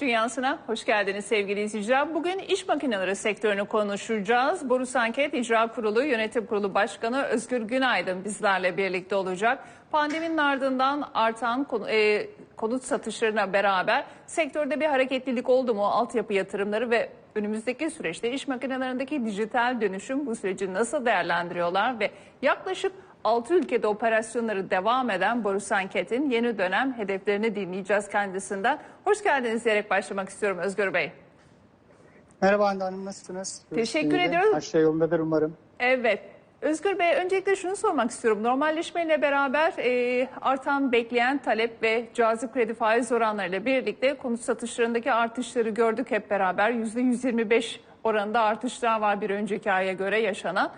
Dünyası'na hoş geldiniz sevgili izleyiciler. Bugün iş makineleri sektörünü konuşacağız. Borusan Anket İcra Kurulu Yönetim Kurulu Başkanı Özgür Günaydın bizlerle birlikte olacak. Pandeminin ardından artan konu- e, konut satışlarına beraber sektörde bir hareketlilik oldu mu? Altyapı yatırımları ve önümüzdeki süreçte iş makinelerindeki dijital dönüşüm bu süreci nasıl değerlendiriyorlar ve yaklaşık 6 ülkede operasyonları devam eden Borusan Anket'in yeni dönem hedeflerini dinleyeceğiz kendisinden. Hoş geldiniz diyerek başlamak istiyorum Özgür Bey. Merhaba Hande Hanım nasılsınız? Teşekkür ediyorum. Her şey yolundadır umarım. Evet. Özgür Bey öncelikle şunu sormak istiyorum. Normalleşmeyle beraber e, artan bekleyen talep ve cazip kredi faiz oranlarıyla birlikte konut satışlarındaki artışları gördük hep beraber. %125 oranında artışlar var bir önceki aya göre yaşanan.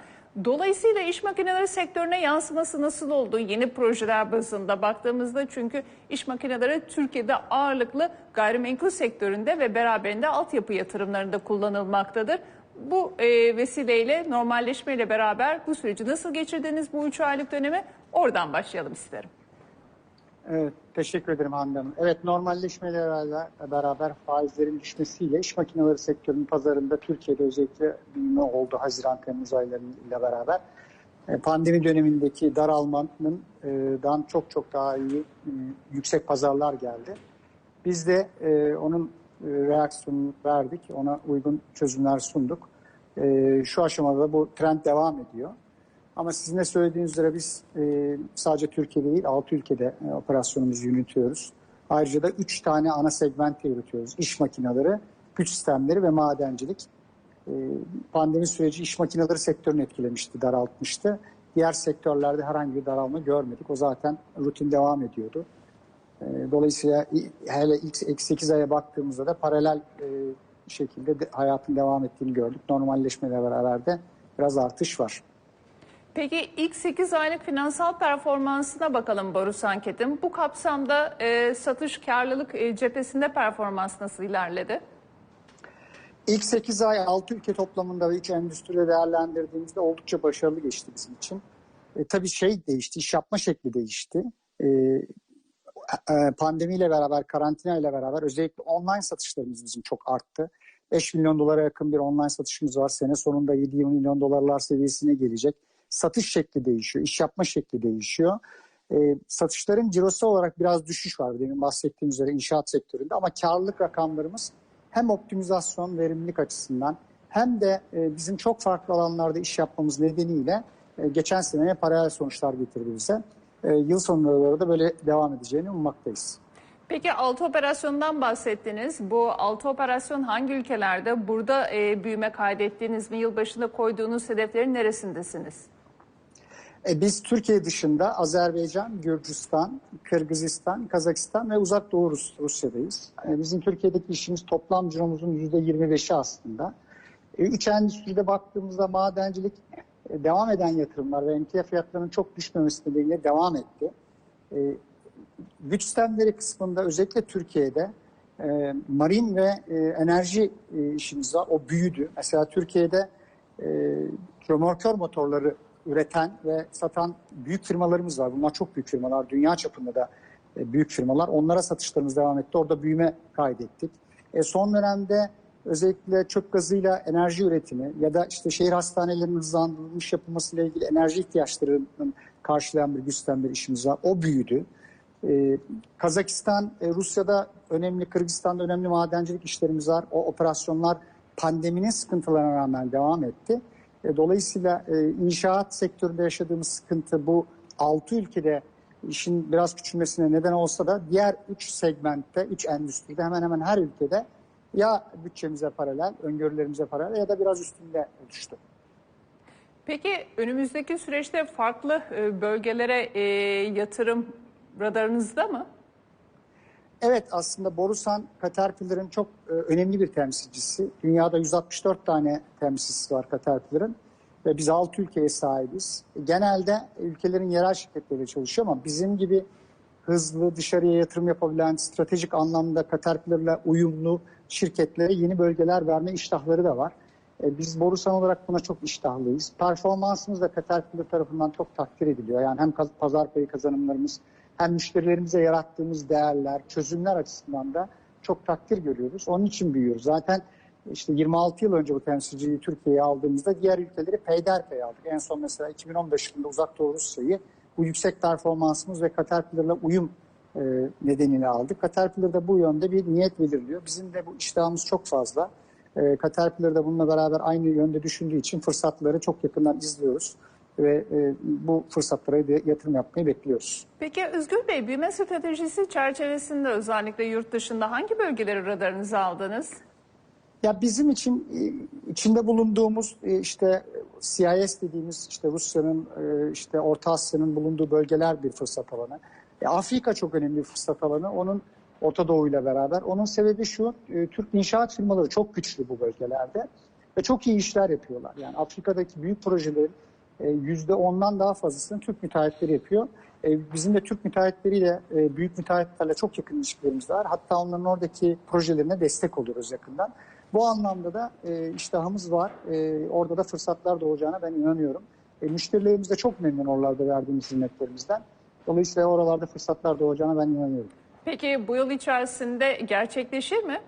Dolayısıyla iş makineleri sektörüne yansıması nasıl oldu? Yeni projeler bazında baktığımızda çünkü iş makineleri Türkiye'de ağırlıklı gayrimenkul sektöründe ve beraberinde altyapı yatırımlarında kullanılmaktadır. Bu e, vesileyle normalleşmeyle beraber bu süreci nasıl geçirdiniz bu üç aylık dönemi? Oradan başlayalım isterim. Evet, teşekkür ederim Hande Hanım. Evet, normalleşmeyle beraber, faizlerin düşmesiyle iş makineleri sektörünün pazarında Türkiye'de özellikle büyüme oldu Haziran-Temmuz aylarıyla beraber. E, Pandemi dönemindeki daralmanın e, çok çok daha iyi e, yüksek pazarlar geldi. Biz de onun reaksiyonunu verdik, ona uygun çözümler sunduk. Şu aşamada bu trend devam ediyor. Ama sizin de söylediğiniz üzere biz e, sadece Türkiye'de değil 6 ülkede e, operasyonumuzu yürütüyoruz. Ayrıca da 3 tane ana segment yürütüyoruz. İş makineleri, güç sistemleri ve madencilik. E, pandemi süreci iş makineleri sektörünü etkilemişti, daraltmıştı. Diğer sektörlerde herhangi bir daralma görmedik. O zaten rutin devam ediyordu. E, dolayısıyla hele ilk 8 aya baktığımızda da paralel e, şekilde de, hayatın devam ettiğini gördük. Normalleşmeyle beraber de biraz artış var. Peki ilk 8 aylık finansal performansına bakalım Borusan Anket'in. Bu kapsamda e, satış karlılık e, cephesinde performans nasıl ilerledi? İlk 8 ay 6 ülke toplamında ve 3 endüstride değerlendirdiğimizde oldukça başarılı geçti bizim için. E, tabii şey değişti, iş yapma şekli değişti. E, e, pandemiyle beraber, karantina ile beraber özellikle online satışlarımız bizim çok arttı. 5 milyon dolara yakın bir online satışımız var. Sene sonunda 7 milyon dolarlar seviyesine gelecek. Satış şekli değişiyor, iş yapma şekli değişiyor. E, satışların cirosu olarak biraz düşüş var demin bahsettiğim üzere inşaat sektöründe ama karlılık rakamlarımız hem optimizasyon, verimlilik açısından hem de e, bizim çok farklı alanlarda iş yapmamız nedeniyle e, geçen seneye paralel sonuçlar getirdi bize. E, yıl doğru da böyle devam edeceğini ummaktayız. Peki 6 operasyondan bahsettiniz. Bu 6 operasyon hangi ülkelerde? Burada e, büyüme kaydettiniz mi? Yılbaşında koyduğunuz hedeflerin neresindesiniz? E, biz Türkiye dışında Azerbaycan, Gürcistan, Kırgızistan, Kazakistan ve Uzak Doğu Rus, Rusya'dayız. E, bizim Türkiye'deki işimiz toplam ciromuzun %25'i aslında. E, üç endüstride baktığımızda madencilik e, devam eden yatırımlar ve emtia fiyatlarının çok düşmemesi nedeniyle devam etti. E, güç sistemleri kısmında özellikle Türkiye'de e, marin ve e, enerji e, işimiz var. O büyüdü. Mesela Türkiye'de e, römorkör motorları üreten ve satan büyük firmalarımız var. Bunlar çok büyük firmalar. Dünya çapında da e, büyük firmalar. Onlara satışlarımız devam etti. Orada büyüme kaydettik. E, son dönemde özellikle çöp gazıyla enerji üretimi ya da işte şehir hastanelerinin hızlandırılmış yapılmasıyla ilgili enerji ihtiyaçlarının karşılayan bir güç sistemleri işimiz var. O büyüdü. Ee, Kazakistan, e, Rusya'da önemli, Kırgızistan'da önemli madencilik işlerimiz var. O operasyonlar pandeminin sıkıntılarına rağmen devam etti. E, dolayısıyla e, inşaat sektöründe yaşadığımız sıkıntı bu 6 ülkede işin biraz küçülmesine neden olsa da diğer 3 segmentte, 3 endüstride hemen hemen her ülkede ya bütçemize paralel, öngörülerimize paralel ya da biraz üstünde düştü. Peki önümüzdeki süreçte farklı e, bölgelere yatırım radarınızda mı? Evet aslında Borusan Caterpillar'ın çok e, önemli bir temsilcisi. Dünyada 164 tane temsilcisi var Caterpillar'ın ve biz 6 ülkeye sahibiz. Genelde ülkelerin yerel şirketleri çalışıyor ama bizim gibi hızlı dışarıya yatırım yapabilen stratejik anlamda Caterpillar'la uyumlu şirketlere yeni bölgeler verme iştahları da var. E, Biz Borusan olarak buna çok iştahlıyız. Performansımız da Caterpillar tarafından çok takdir ediliyor. Yani hem pazar payı kazanımlarımız hem müşterilerimize yarattığımız değerler, çözümler açısından da çok takdir görüyoruz. Onun için büyüyoruz. Zaten işte 26 yıl önce bu temsilciliği Türkiye'ye aldığımızda diğer ülkeleri peyderpey aldık. En son mesela 2015 yılında Uzak Doğu Rusya'yı bu yüksek performansımız ve Caterpillar'la uyum e, nedeniyle aldık. Caterpillar bu yönde bir niyet belirliyor. Bizim de bu iştahımız çok fazla. E, Caterpillar da bununla beraber aynı yönde düşündüğü için fırsatları çok yakından izliyoruz ve e, bu fırsatlara yatırım yapmayı bekliyoruz. Peki Özgür Bey, büyüme stratejisi çerçevesinde özellikle yurt dışında hangi bölgeleri radarınıza aldınız? Ya bizim için e, içinde bulunduğumuz e, işte CIS dediğimiz işte Rusya'nın e, işte Orta Asya'nın bulunduğu bölgeler bir fırsat alanı. E, Afrika çok önemli bir fırsat alanı. Onun Orta Doğu ile beraber. Onun sebebi şu, Türk inşaat firmaları çok güçlü bu bölgelerde ve çok iyi işler yapıyorlar. Yani Afrika'daki büyük projelerin yüzde ondan daha fazlasını Türk müteahhitleri yapıyor. E, Bizim de Türk müteahhitleriyle, e, büyük müteahhitlerle çok yakın ilişkilerimiz var. Hatta onların oradaki projelerine destek oluyoruz yakından. Bu anlamda da e, iştahımız var. E, orada da fırsatlar doğacağına ben inanıyorum. E, müşterilerimiz de çok memnun oralarda verdiğimiz hizmetlerimizden. Dolayısıyla oralarda fırsatlar doğacağına ben inanıyorum. Peki bu yıl içerisinde gerçekleşir mi?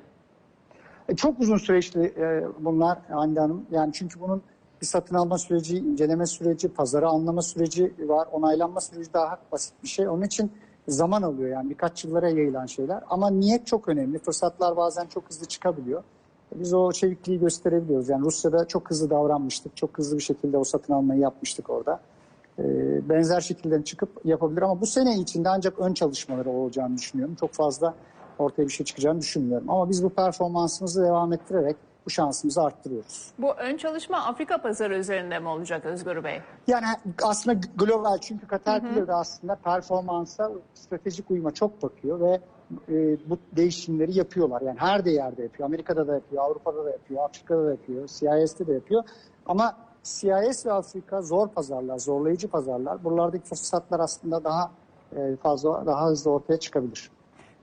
E, Çok uzun süreçli e, bunlar Hande Hanım. Yani çünkü bunun bir satın alma süreci, inceleme süreci, pazarı anlama süreci var. Onaylanma süreci daha basit bir şey. Onun için zaman alıyor yani birkaç yıllara yayılan şeyler. Ama niyet çok önemli. Fırsatlar bazen çok hızlı çıkabiliyor. Biz o çevikliği gösterebiliyoruz. Yani Rusya'da çok hızlı davranmıştık. Çok hızlı bir şekilde o satın almayı yapmıştık orada. E, Benzer şekilde çıkıp yapabilir ama bu sene içinde ancak ön çalışmaları olacağını düşünüyorum. Çok fazla ortaya bir şey çıkacağını düşünmüyorum. Ama biz bu performansımızı devam ettirerek bu şansımızı arttırıyoruz. Bu ön çalışma Afrika pazarı üzerinde mi olacak Özgür Bey? Yani aslında global çünkü Caterpillar da aslında performansa, stratejik uyuma çok bakıyor ve e, bu değişimleri yapıyorlar. Yani her de yerde yapıyor. Amerika'da da yapıyor, Avrupa'da da yapıyor, Afrika'da da yapıyor, CIS'te de yapıyor. Ama CIS ve Afrika zor pazarlar, zorlayıcı pazarlar. Buralardaki fırsatlar aslında daha e, fazla, daha hızlı ortaya çıkabilir.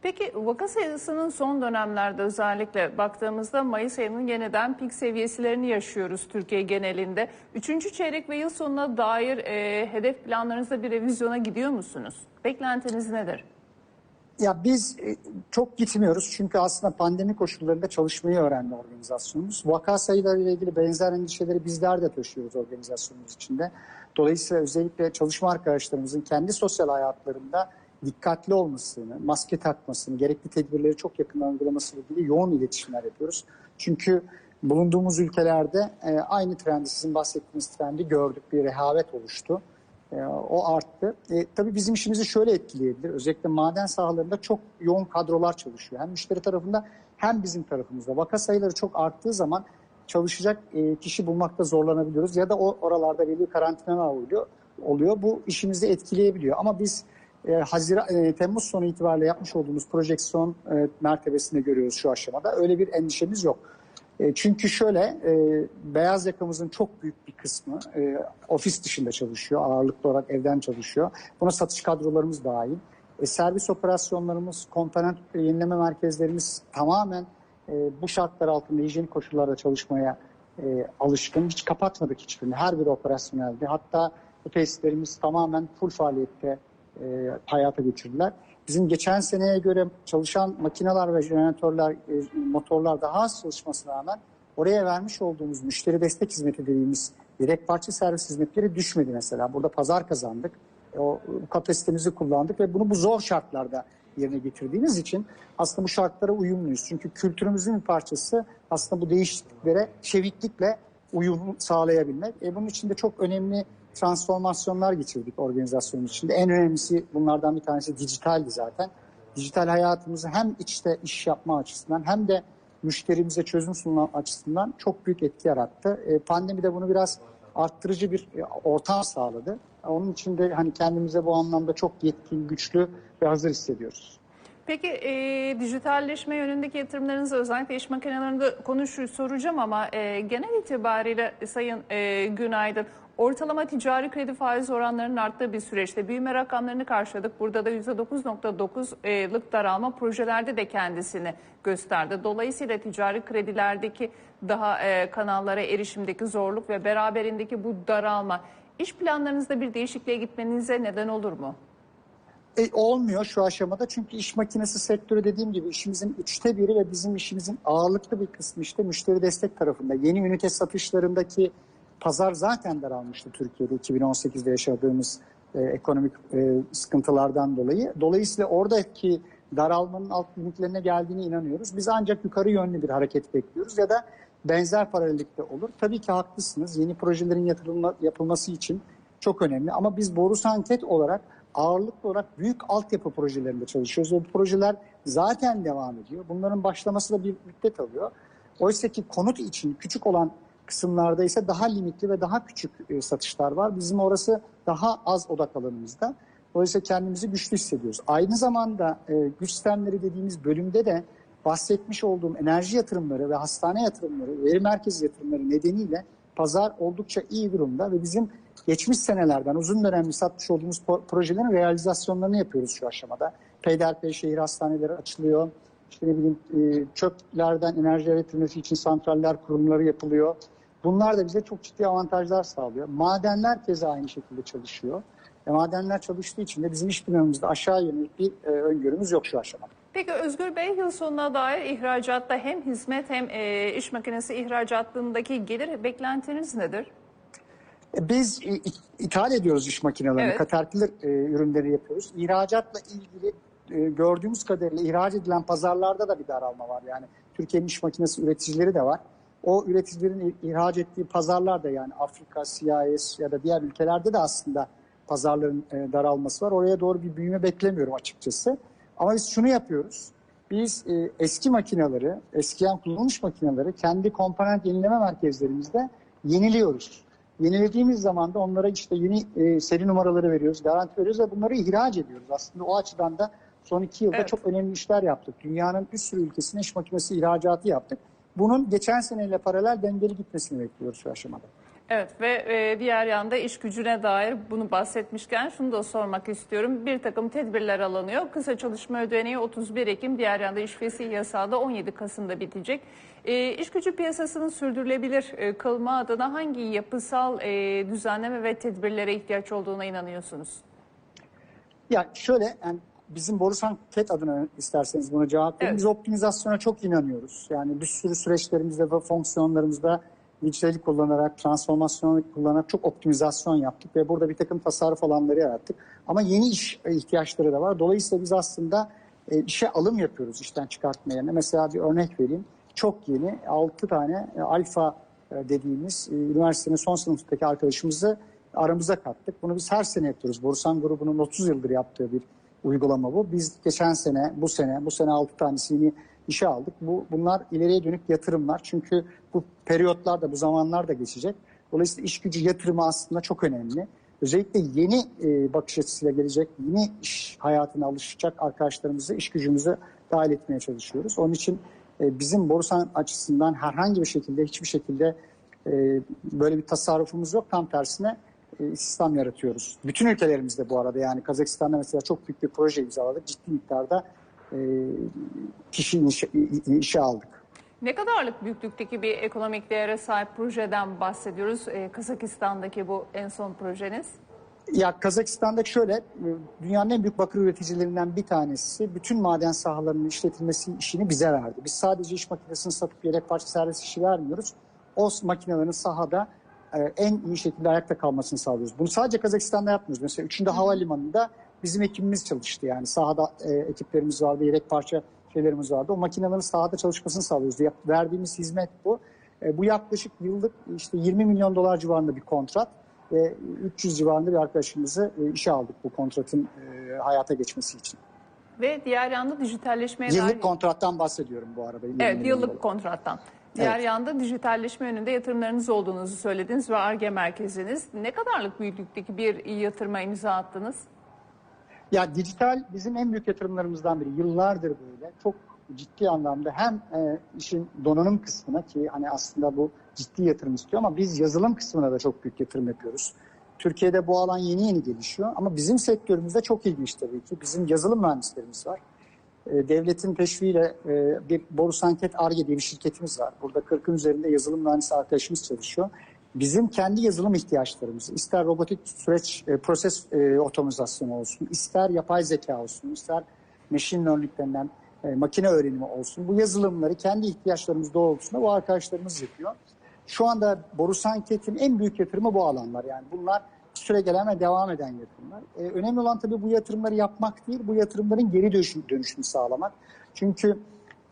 Peki vaka sayısının son dönemlerde özellikle baktığımızda Mayıs ayının yeniden pik seviyelerini yaşıyoruz Türkiye genelinde. Üçüncü çeyrek ve yıl sonuna dair e, hedef planlarınızda bir revizyona gidiyor musunuz? Beklentiniz nedir? Ya biz e, çok gitmiyoruz çünkü aslında pandemi koşullarında çalışmayı öğrendi organizasyonumuz. Vaka sayıları ile ilgili benzer endişeleri bizler de taşıyoruz organizasyonumuz içinde. Dolayısıyla özellikle çalışma arkadaşlarımızın kendi sosyal hayatlarında dikkatli olmasını, maske takmasını, gerekli tedbirleri çok yakından uygulaması ile ilgili yoğun iletişimler yapıyoruz. Çünkü bulunduğumuz ülkelerde e, aynı trendi, sizin bahsettiğiniz trendi gördük. Bir rehavet oluştu. E, o arttı. E, tabii bizim işimizi şöyle etkileyebilir. Özellikle maden sahalarında çok yoğun kadrolar çalışıyor. Hem müşteri tarafında hem bizim tarafımızda. Vaka sayıları çok arttığı zaman çalışacak e, kişi bulmakta zorlanabiliyoruz. Ya da o oralarda belli karantinalar oluyor. oluyor. Bu işimizi etkileyebiliyor. Ama biz e, Haziran, e, Temmuz sonu itibariyle yapmış olduğumuz projeksiyon e, mertebesinde görüyoruz şu aşamada. Öyle bir endişemiz yok. E, çünkü şöyle, e, beyaz yakamızın çok büyük bir kısmı e, ofis dışında çalışıyor, ağırlıklı olarak evden çalışıyor. Buna satış kadrolarımız dahil. E, servis operasyonlarımız, komponent yenileme merkezlerimiz tamamen e, bu şartlar altında hijyenik koşullarda çalışmaya e, alışkın. Hiç kapatmadık hiçbirini. Her bir operasyonelde. Hatta bu tesislerimiz tamamen full faaliyette e, hayata geçirdiler. Bizim geçen seneye göre çalışan makineler ve jeneratörler, e, motorlar daha az çalışmasına rağmen oraya vermiş olduğumuz müşteri destek hizmeti dediğimiz yedek parça servis hizmetleri düşmedi mesela. Burada pazar kazandık. E, O kapasitemizi kullandık ve bunu bu zor şartlarda yerine getirdiğimiz için aslında bu şartlara uyumluyuz. Çünkü kültürümüzün bir parçası aslında bu değişikliklere çeviklikle uyum sağlayabilmek. E bunun için de çok önemli transformasyonlar geçirdik organizasyonun içinde. En önemlisi bunlardan bir tanesi dijitaldi zaten. Dijital hayatımızı hem içte iş yapma açısından hem de müşterimize çözüm sunma açısından çok büyük etki yarattı. E, pandemi de bunu biraz arttırıcı bir e, ortam sağladı. Onun için de hani kendimize bu anlamda çok yetkin, güçlü ve hazır hissediyoruz. Peki e, dijitalleşme yönündeki yatırımlarınızı özellikle iş makinelerinde konuşuyor soracağım ama e, genel itibariyle Sayın e, Günaydın ortalama ticari kredi faiz oranlarının arttığı bir süreçte büyüme rakamlarını karşıladık. Burada da %9.9'lık daralma projelerde de kendisini gösterdi. Dolayısıyla ticari kredilerdeki daha e, kanallara erişimdeki zorluk ve beraberindeki bu daralma iş planlarınızda bir değişikliğe gitmenize neden olur mu? E, olmuyor şu aşamada çünkü iş makinesi sektörü dediğim gibi işimizin üçte biri ve bizim işimizin ağırlıklı bir kısmı işte müşteri destek tarafında. Yeni ünite satışlarındaki pazar zaten daralmıştı Türkiye'de 2018'de yaşadığımız e, ekonomik e, sıkıntılardan dolayı. Dolayısıyla oradaki daralmanın alt limitlerine geldiğine inanıyoruz. Biz ancak yukarı yönlü bir hareket bekliyoruz ya da benzer paralellikte olur. Tabii ki haklısınız. Yeni projelerin yatırılma, yapılması için çok önemli ama biz Borusanket olarak ağırlıklı olarak büyük altyapı projelerinde çalışıyoruz. ve Bu projeler zaten devam ediyor. Bunların başlaması da bir müddet alıyor. Oysa ki konut için küçük olan kısımlarda ise daha limitli ve daha küçük e, satışlar var. Bizim orası daha az odak alanımızda. Dolayısıyla kendimizi güçlü hissediyoruz. Aynı zamanda e, güç sistemleri dediğimiz bölümde de bahsetmiş olduğum enerji yatırımları ve hastane yatırımları, veri merkezi yatırımları nedeniyle pazar oldukça iyi durumda ve bizim geçmiş senelerden uzun dönemli satmış olduğumuz projelerin realizasyonlarını yapıyoruz şu aşamada. Peyderpey şehir hastaneleri açılıyor. İşte ne bileyim e, çöplerden enerji üretilmesi için santraller kurumları yapılıyor. Bunlar da bize çok ciddi avantajlar sağlıyor. Madenler keza aynı şekilde çalışıyor. E, madenler çalıştığı için de bizim iş planımızda aşağı yönelik bir e, öngörümüz yok şu aşamada. Peki Özgür Bey yıl sonuna dair ihracatta hem hizmet hem e, iş makinesi ihracatındaki gelir beklentiniz nedir? E, Biz i- ithal ediyoruz iş makinelerini, Evet. Caterpillar e, ürünleri yapıyoruz. İhracatla ilgili e, gördüğümüz kadarıyla ihraç edilen pazarlarda da bir daralma var. Yani Türkiye'nin iş makinesi üreticileri de var. O üreticilerin ihraç ettiği pazarlar da yani Afrika, CIS ya da diğer ülkelerde de aslında pazarların e, daralması var. Oraya doğru bir büyüme beklemiyorum açıkçası. Ama biz şunu yapıyoruz. Biz e, eski makineleri, eskiyen kullanılmış makineleri kendi komponent yenileme merkezlerimizde yeniliyoruz. Yenilediğimiz zaman da onlara işte yeni seri numaraları veriyoruz, garanti veriyoruz ve bunları ihraç ediyoruz. Aslında o açıdan da son iki yılda Evet. çok önemli işler yaptık. Dünyanın bir sürü ülkesine iş makinesi ihracatı yaptık. Bunun geçen seneyle paralel dengeli gitmesini bekliyoruz şu aşamada. Evet ve e, diğer yanda iş gücüne dair bunu bahsetmişken şunu da sormak istiyorum. Bir takım tedbirler alınıyor. Kısa çalışma ödeneği 31 Ekim, diğer yanda iş fesih yasağı da 17 Kasım'da bitecek. E, iş gücü piyasasının sürdürülebilir e, kılma adına hangi yapısal e, düzenleme ve tedbirlere ihtiyaç olduğuna inanıyorsunuz? Ya şöyle yani bizim Borusan KET adına isterseniz buna cevap verin. Evet. Biz optimizasyona çok inanıyoruz. Yani bir sürü süreçlerimizde ve fonksiyonlarımızda dijitali kullanarak, transformasyon kullanarak çok optimizasyon yaptık ve burada bir takım tasarruf alanları yarattık. Ama yeni iş ihtiyaçları da var. Dolayısıyla biz aslında e, işe alım yapıyoruz işten çıkartma yerine. Mesela bir örnek vereyim. Çok yeni 6 tane e, alfa e, dediğimiz e, üniversitenin son sınıftaki arkadaşımızı aramıza kattık. Bunu biz her sene yapıyoruz. Borusan grubunun 30 yıldır yaptığı bir uygulama bu. Biz geçen sene, bu sene, bu sene 6 tanesini işe aldık. Bu Bunlar ileriye dönük yatırımlar. Çünkü bu periyotlar da bu zamanlar da geçecek. Dolayısıyla iş gücü yatırımı aslında çok önemli. Özellikle yeni e, bakış açısıyla gelecek, yeni iş hayatına alışacak arkadaşlarımızı, iş gücümüze dahil etmeye çalışıyoruz. Onun için e, bizim Borusan açısından herhangi bir şekilde, hiçbir şekilde e, böyle bir tasarrufumuz yok. Tam tersine e, istihdam yaratıyoruz. Bütün ülkelerimizde bu arada yani Kazakistan'da mesela çok büyük bir proje imzaladık. Ciddi miktarda e, kişi işe, işe aldık. Ne kadarlık büyüklükteki bir ekonomik değere sahip projeden bahsediyoruz? E, Kazakistan'daki bu en son projeniz. Ya Kazakistan'da şöyle, dünyanın en büyük bakır üreticilerinden bir tanesi bütün maden sahalarının işletilmesi işini bize verdi. Biz sadece iş makinesini satıp yedek parça servis işi vermiyoruz. O makinelerin sahada en iyi şekilde ayakta kalmasını sağlıyoruz. Bunu sadece Kazakistan'da yapmıyoruz. Mesela 3. Havalimanı'nda bizim ekibimiz çalıştı. Yani sahada e, ekiplerimiz vardı, yedek parça şeylerimiz vardı. O makinelerin sahada çalışmasını sağlıyoruz. Yap- Verdiğimiz hizmet bu. E, bu yaklaşık yıllık işte 20 milyon dolar civarında bir kontrat ve 300 civarında bir arkadaşımızı e, işe aldık bu kontratın e, hayata geçmesi için. Ve diğer yanda dijitalleşmeye dair... Yıllık kontrattan bahsediyorum bu arada. 20 Evet, yıllık dolar. kontrattan. Diğer Evet. yanda dijitalleşme yönünde yatırımlarınız olduğunuzu söylediniz ve ARGE merkeziniz. Ne kadarlık büyüklükteki bir yatırıma imza attınız? Ya dijital bizim en büyük yatırımlarımızdan biri. Yıllardır böyle çok ciddi anlamda hem e, işin donanım kısmına ki hani aslında bu ciddi yatırım istiyor ama biz yazılım kısmına da çok büyük yatırım yapıyoruz. Türkiye'de bu alan yeni yeni gelişiyor ama bizim sektörümüzde çok ilginç tabii ki. Bizim yazılım mühendislerimiz var. E, devletin teşviğiyle e, bir Borusanket Arge diye bir şirketimiz var. Burada 40'ın üzerinde yazılım mühendisi arkadaşımız çalışıyor. bizim kendi yazılım ihtiyaçlarımızı ister robotik süreç e, proses e, otomasyonu olsun, ister yapay zeka olsun, ister machine learning denilen makine öğrenimi olsun. Bu yazılımları kendi ihtiyaçlarımız doğrultusunda bu arkadaşlarımız yapıyor. Şu anda Borusan Anket'in en büyük yatırımı bu alanlar. Yani bunlar süre gelen ve devam eden yatırımlar. E, önemli olan tabii bu yatırımları yapmak değil, bu yatırımların geri dönüşüm, dönüşümü sağlamak. Çünkü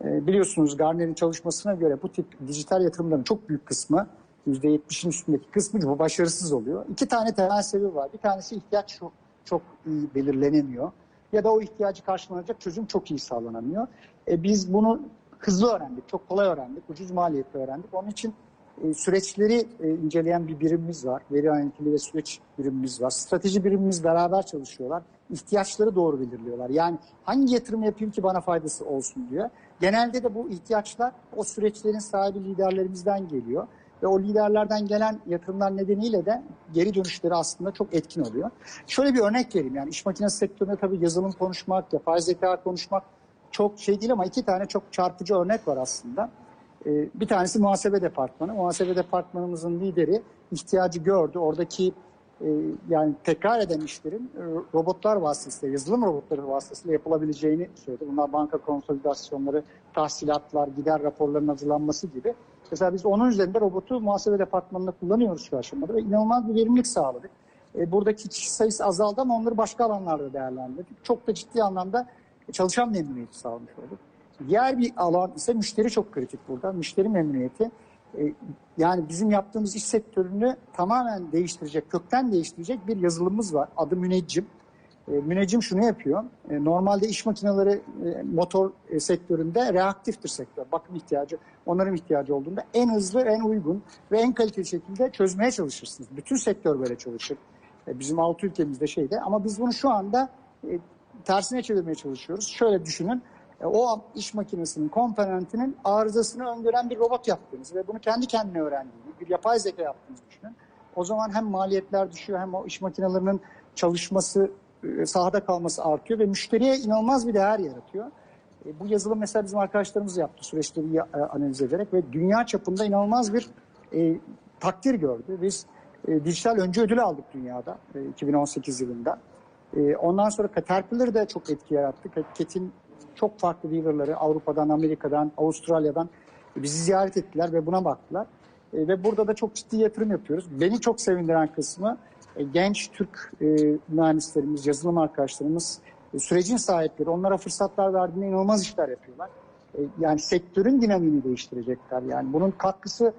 e, biliyorsunuz Gartner'in çalışmasına göre bu tip dijital yatırımların çok büyük kısmı %70'in üstündeki kısmı bu başarısız oluyor. İki tane temel sebebi var. Bir tanesi ihtiyaç çok, çok iyi belirlenemiyor. Ya da o ihtiyacı karşılanacak çözüm çok iyi sağlanamıyor. E, biz bunu hızlı öğrendik, çok kolay öğrendik, ucuz maliyetli öğrendik. Onun için süreçleri e, inceleyen bir birimimiz var. Veri analitimi ve süreç birimimiz var. Strateji birimimiz beraber çalışıyorlar. İhtiyaçları doğru belirliyorlar. Yani hangi yatırım yapayım ki bana faydası olsun diyor. Genelde de bu ihtiyaçlar o süreçlerin sahibi liderlerimizden geliyor. Ve o liderlerden gelen yatırımlar nedeniyle de geri dönüşleri aslında çok etkin oluyor. Şöyle bir örnek vereyim. Yani iş makinesi sektöründe tabii yazılım konuşmak, yapay zeka konuşmak çok şey değil ama iki tane çok çarpıcı örnek var aslında. Ee, Bir tanesi muhasebe departmanı. Muhasebe departmanımızın lideri ihtiyacı gördü. Oradaki e, yani tekrar eden işlerin e, robotlar vasıtasıyla, yazılım robotları vasıtasıyla yapılabileceğini söyledi. Bunlar banka konsolidasyonları, tahsilatlar, gider raporlarının hazırlanması gibi. Mesela biz onun üzerinde robotu muhasebe departmanında kullanıyoruz şu aşamada ve inanılmaz bir verimlilik sağladık. E, buradaki kişi sayısı azaldı ama onları başka alanlarda değerlendirdik. Çok da ciddi anlamda çalışan memnuniyeti sağlamış olduk. Diğer bir alan ise müşteri çok kritik burada. Müşteri memnuniyeti. E, yani bizim yaptığımız iş sektörünü tamamen değiştirecek, kökten değiştirecek bir yazılımımız var. Adı Müneccim. E, müneccim şunu yapıyor. E, normalde iş makineleri e, motor sektöründe reaktiftir sektör. Bakım ihtiyacı, onların ihtiyacı olduğunda en hızlı, en uygun ve en kaliteli şekilde çözmeye çalışırsınız. Bütün sektör böyle çalışır. E, bizim altı ülkemizde şeyde ama biz bunu şu anda tersine çevirmeye çalışıyoruz. Şöyle düşünün. E, o iş makinesinin komponentinin arızasını öngören bir robot yaptığınız ve bunu kendi kendine öğrendiğini, bir yapay zeka yaptığınızı düşünün. O zaman hem maliyetler düşüyor hem o iş makinelerinin çalışması, e, sahada kalması artıyor ve müşteriye inanılmaz bir değer yaratıyor. E, Bu yazılım mesela bizim arkadaşlarımız yaptı süreçleri analiz ederek ve dünya çapında inanılmaz bir e, takdir gördü. Biz e, dijital öncü ödülü aldık dünyada e, 2018 yılında. E, ondan sonra Caterpillar da çok etki yarattı. Ket'in çok farklı dealerları Avrupa'dan, Amerika'dan, Avustralya'dan bizi ziyaret ettiler ve buna baktılar. E, ve burada da çok ciddi yatırım yapıyoruz. Beni çok sevindiren kısmı e, genç Türk e, mühendislerimiz, yazılım arkadaşlarımız, sürecin sahipleri onlara fırsatlar verdiğinde inanılmaz işler yapıyorlar. Yani sektörün dinamiğini değiştirecekler. Yani bunun katkısı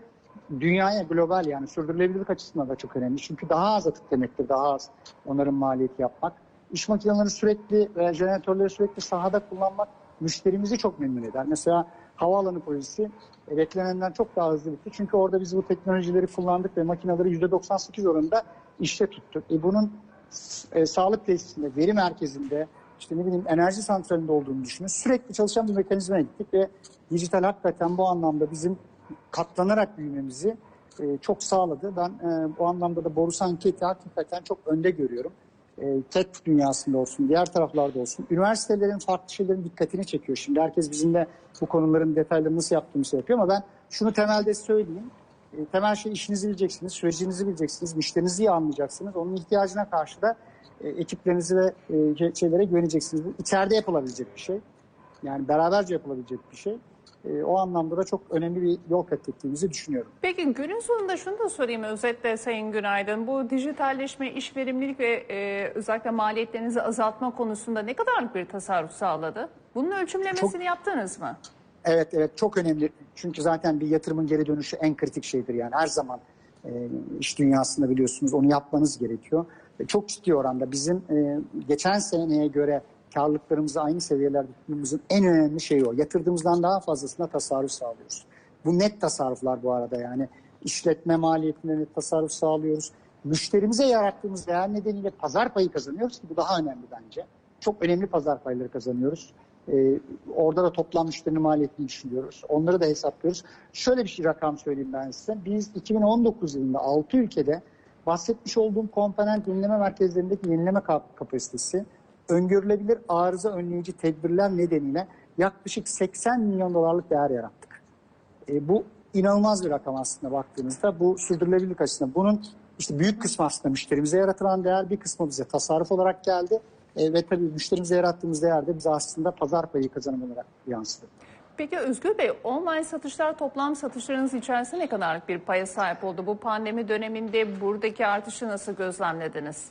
dünyaya global yani sürdürülebilirlik açısından da çok önemli. Çünkü daha az atık demektir, daha az onların maliyeti yapmak. İş makinelerini sürekli veya jeneratörleri sürekli sahada kullanmak müşterimizi çok memnun eder. Mesela havaalanı projesi e, beklenenden çok daha hızlı bitti. Çünkü orada biz bu teknolojileri kullandık ve makineleri %98 oranında işte tuttuk. E bunun e, sağlık tesisinde, veri merkezinde, işte ne bileyim enerji santralinde olduğunu düşünün. Sürekli çalışan bir mekanizmaya gittik ve dijital hakikaten bu anlamda bizim katlanarak büyümemizi e, çok sağladı. Ben e, bu anlamda da Borusan Anket'i hakikaten çok önde görüyorum. E, TED dünyasında olsun, diğer taraflarda olsun. Üniversitelerin farklı şeylerin dikkatini çekiyor. Şimdi herkes bizimle bu konuların detaylarını nasıl yaptığımızı yapıyor ama ben şunu temelde söyleyeyim. E, temel şey işinizi bileceksiniz, sürecinizi bileceksiniz, müşterinizi iyi anlayacaksınız. Onun ihtiyacına karşı da e, ekiplerinizi ve e, şeylere güveneceksiniz. Bu içeride yapılabilecek bir şey. Yani beraberce yapılabilecek bir şey. E, o anlamda da çok önemli bir yol kat ettiğimizi düşünüyorum. Peki günün sonunda şunu da sorayım özetle Sayın Günaydın. Bu dijitalleşme, iş verimlilik ve e, özellikle maliyetlerinizi azaltma konusunda ne kadarlık bir tasarruf sağladı? Bunun ölçümlemesini Çok- yaptınız mı? Evet evet çok önemli. Çünkü zaten bir yatırımın geri dönüşü en kritik şeydir yani her zaman e, iş dünyasında biliyorsunuz onu yapmanız gerekiyor. E, çok ciddi oranda bizim e, geçen seneye göre karlılıklarımızı aynı seviyelerde tutmamızın en önemli şeyi o. Yatırdığımızdan daha fazlasına tasarruf sağlıyoruz. Bu net tasarruflar bu arada yani işletme maliyetinde net tasarruf sağlıyoruz. Müşterimize yarattığımız değer nedeniyle pazar payı kazanıyoruz ki bu daha önemli bence. Çok önemli pazar payları kazanıyoruz. Ee, orada da toplam müşterinin maliyetini düşünüyoruz. Onları da hesaplıyoruz. Şöyle bir şey rakam söyleyeyim ben size. Biz 2019 yılında 6 ülkede bahsetmiş olduğum komponent yenileme merkezlerindeki yenileme kap- kapasitesi öngörülebilir arıza önleyici tedbirler nedeniyle yaklaşık 80 milyon dolarlık değer yarattık. E, bu inanılmaz bir rakam aslında baktığınızda. Bu sürdürülebilirlik açısından. Bunun işte büyük kısmı aslında müşterimize yaratılan değer, bir kısmı bize tasarruf olarak geldi. E, ve tabii müşterimize yarattığımız değer de bize aslında pazar payı kazanım olarak yansıdı. Peki Özgür Bey, online satışlar toplam satışlarınız içerisinde ne kadarlık bir paya sahip oldu? Bu pandemi döneminde buradaki artışı nasıl gözlemlediniz?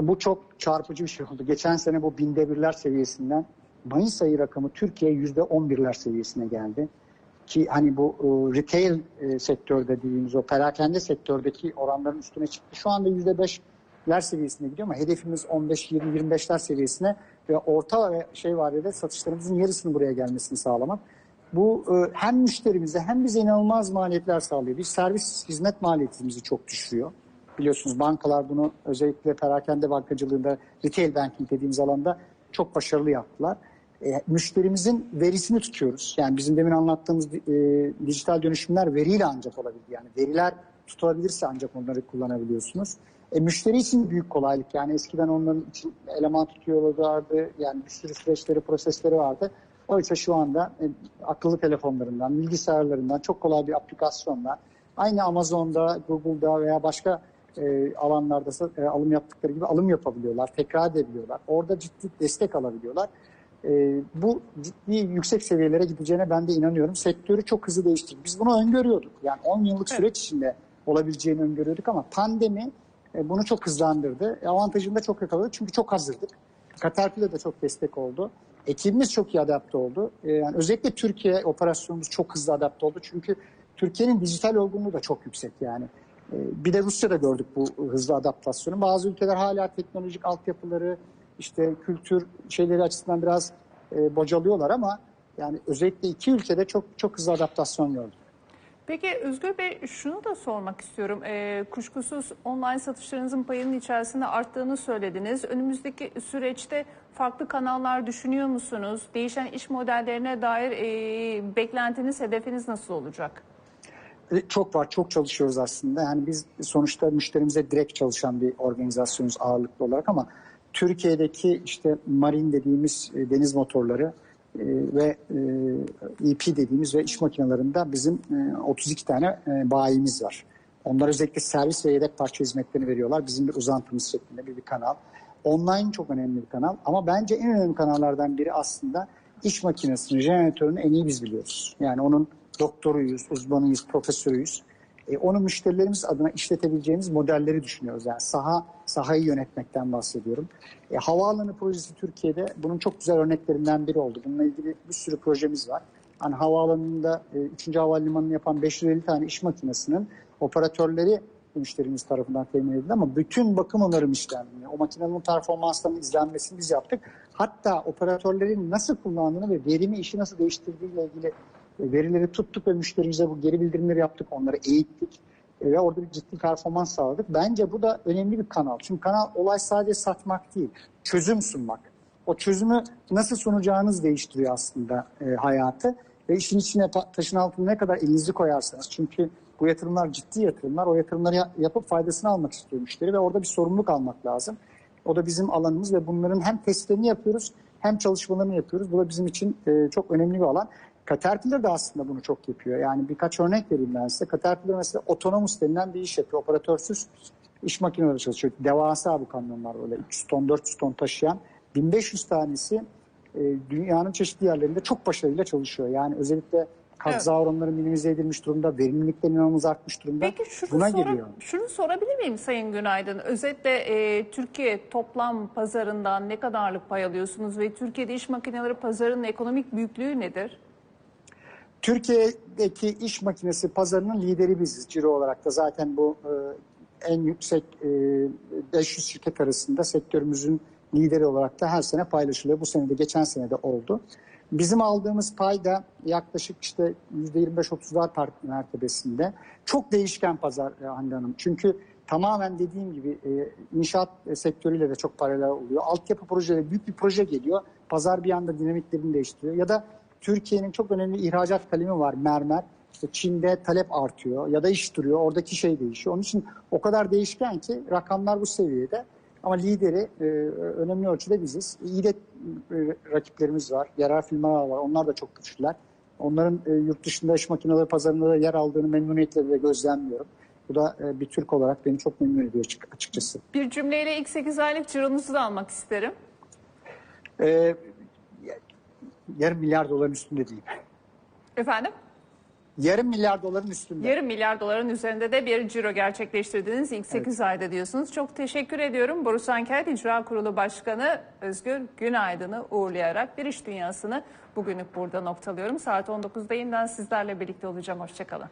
Bu çok çarpıcı bir şey oldu. Geçen sene bu binde birler seviyesinden Mayıs ayı rakamı Türkiye yüzde on birler seviyesine geldi. Ki hani bu e, retail e, sektörde dediğimiz o perakende sektördeki oranların üstüne çıktı. Şu anda yüzde beşler seviyesine gidiyor ama hedefimiz 15, 20, 25'ler seviyesine ve orta ve şey vadede satışlarımızın yarısını buraya gelmesini sağlamak. Bu e, hem müşterimize hem bize inanılmaz maliyetler sağlıyor. Bir servis hizmet maliyetimizi çok düşürüyor. Biliyorsunuz bankalar bunu özellikle perakende bankacılığında retail banking dediğimiz alanda çok başarılı yaptılar. E, müşterimizin verisini tutuyoruz. Yani bizim demin anlattığımız e, dijital dönüşümler veriyle ancak olabilir. Yani veriler tutulabilirse ancak onları kullanabiliyorsunuz. E, müşteri için büyük kolaylık. Yani eskiden onların için eleman tutuyorlardı. Yani bir sürü süreçleri, prosesleri vardı. Oysa şu anda e, akıllı telefonlarından, bilgisayarlarından çok kolay bir aplikasyonla aynı Amazon'da, Google'da veya başka e, alanlarda e, alım yaptıkları gibi alım yapabiliyorlar, tekrar edebiliyorlar. Orada ciddi destek alabiliyorlar. E, bu ciddi yüksek seviyelere gideceğine ben de inanıyorum. Sektörü çok hızlı değiştirdi. Biz bunu öngörüyorduk. Yani 10 yıllık süreç içinde olabileceğini öngörüyorduk ama pandemi e, bunu çok hızlandırdı. E, avantajını da çok yakaladık çünkü çok hazırdık. Caterpillar da çok destek oldu. Ekibimiz çok iyi adapte oldu. E, yani özellikle Türkiye operasyonumuz çok hızlı adapte oldu. Çünkü Türkiye'nin dijital olgunluğu da çok yüksek yani. E, bir de Rusya'da gördük bu hızlı adaptasyonu. Bazı ülkeler hala teknolojik altyapıları, işte kültür şeyleri açısından biraz e, bocalıyorlar ama yani özellikle iki ülkede çok çok hızlı adaptasyon gördük. Peki Özgür Bey şunu da sormak istiyorum. Ee, kuşkusuz online satışlarınızın payının içerisinde arttığını söylediniz. Önümüzdeki süreçte farklı kanallar düşünüyor musunuz? Değişen iş modellerine dair e, beklentiniz, hedefiniz nasıl olacak? E, Çok var, çok çalışıyoruz aslında. Yani biz sonuçta müşterimize direkt çalışan bir organizasyonuz ağırlıklı olarak ama Türkiye'deki işte marin dediğimiz e, deniz motorları e, ve EP dediğimiz ve iş makinelerinde bizim e, 32 tane bayimiz var. Onlar özellikle servis ve yedek parça hizmetlerini veriyorlar. Bizim bir uzantımız şeklinde bir, bir kanal. Online çok önemli bir kanal ama bence en önemli kanallardan biri aslında iş makinesinin, jeneratörünü en iyi biz biliyoruz. Yani onun doktoruyuz, uzmanıyız, profesörüyüz. E, onu müşterilerimiz adına işletebileceğimiz modelleri düşünüyoruz. Yani saha sahayı yönetmekten bahsediyorum. E, havaalanı projesi Türkiye'de bunun çok güzel örneklerinden biri oldu. Bununla ilgili bir sürü projemiz var. Hani havaalanında e, 3. havalimanını yapan 550 tane iş makinesinin operatörleri müşterimiz tarafından temin edildi ama bütün bakım onarım işlemini, o makinenin performanslarının izlenmesini biz yaptık. Hatta operatörlerin nasıl kullandığını ve verimi işi nasıl değiştirdiğiyle ilgili verileri tuttuk ve müşterimize bu geri bildirimleri yaptık, onları eğittik e, ve orada bir ciddi performans sağladık. Bence bu da önemli bir kanal. Çünkü kanal olay sadece satmak değil, çözüm sunmak. O çözümü nasıl sunacağınız değiştiriyor aslında e, hayatı ve işin içine taşın altına ne kadar elinizi koyarsanız. Çünkü bu yatırımlar ciddi yatırımlar. O yatırımları ya- yapıp faydasını almak istiyor müşteri ve orada bir sorumluluk almak lazım. O da bizim alanımız ve bunların hem testlerini yapıyoruz hem çalışmalarını yapıyoruz. Bu da bizim için e, çok önemli bir alan. Caterpillar da aslında bunu çok yapıyor. Yani birkaç örnek vereyim ben size. Caterpillar mesela otonomus denilen bir iş yapıyor. Operatörsüz iş makineleri çalışıyor. Devasa bu kamyonlar böyle 300 ton 400 ton taşıyan 1500 tanesi e, dünyanın çeşitli yerlerinde çok başarıyla çalışıyor. Yani özellikle kaza Evet. oranları minimize edilmiş durumda, verimlilikten inanılmaz artmış durumda. Peki şunu, Buna sora- geliyor. şunu sorabilir miyim Sayın Günaydın? Özetle e, Türkiye toplam pazarından ne kadarlık pay alıyorsunuz ve Türkiye'de iş makineleri pazarının ekonomik büyüklüğü nedir? Türkiye'deki iş makinesi pazarının lideri biziz. Ciro olarak da zaten bu e, en yüksek e, 500 şirket arasında sektörümüzün lideri olarak da her sene paylaşılıyor. Bu sene de geçen sene de oldu. Bizim aldığımız pay da yaklaşık işte %25-30'lar part- mertebesinde. Çok değişken pazar e, Hande Hanım. Çünkü tamamen dediğim gibi e, inşaat e, sektörüyle de çok paralel oluyor. Altyapı projeleri, büyük bir proje geliyor. Pazar bir anda dinamiklerini değiştiriyor. Ya da Türkiye'nin çok önemli ihracat kalemi var mermer. İşte Çin'de talep artıyor ya da iş duruyor. Oradaki şey değişiyor. Onun için o kadar değişken ki rakamlar bu seviyede. Ama lideri e, önemli ölçüde biziz. İyi de e, rakiplerimiz var. Yerel firmalar var. Onlar da çok güçlüler. Onların e, yurt dışında iş makineleri pazarında da yer aldığını memnuniyetle de gözlemliyorum. Bu da e, bir Türk olarak beni çok memnun ediyor açık- açıkçası. Bir cümleyle ilk 8 aylık cironuzu da almak isterim. E, yarım milyar doların üstünde diyeyim. Efendim? Yarım milyar doların üstünde. Yarım milyar doların üzerinde de bir ciro gerçekleştirdiniz ilk 8 ayda diyorsunuz. Çok teşekkür ediyorum. Borusan Kent İcra Kurulu Başkanı Özgür Günaydın'ı uğurlayarak bir iş dünyasını bugünlük burada noktalıyorum. Saat 19'da yeniden sizlerle birlikte olacağım. Hoşçakalın.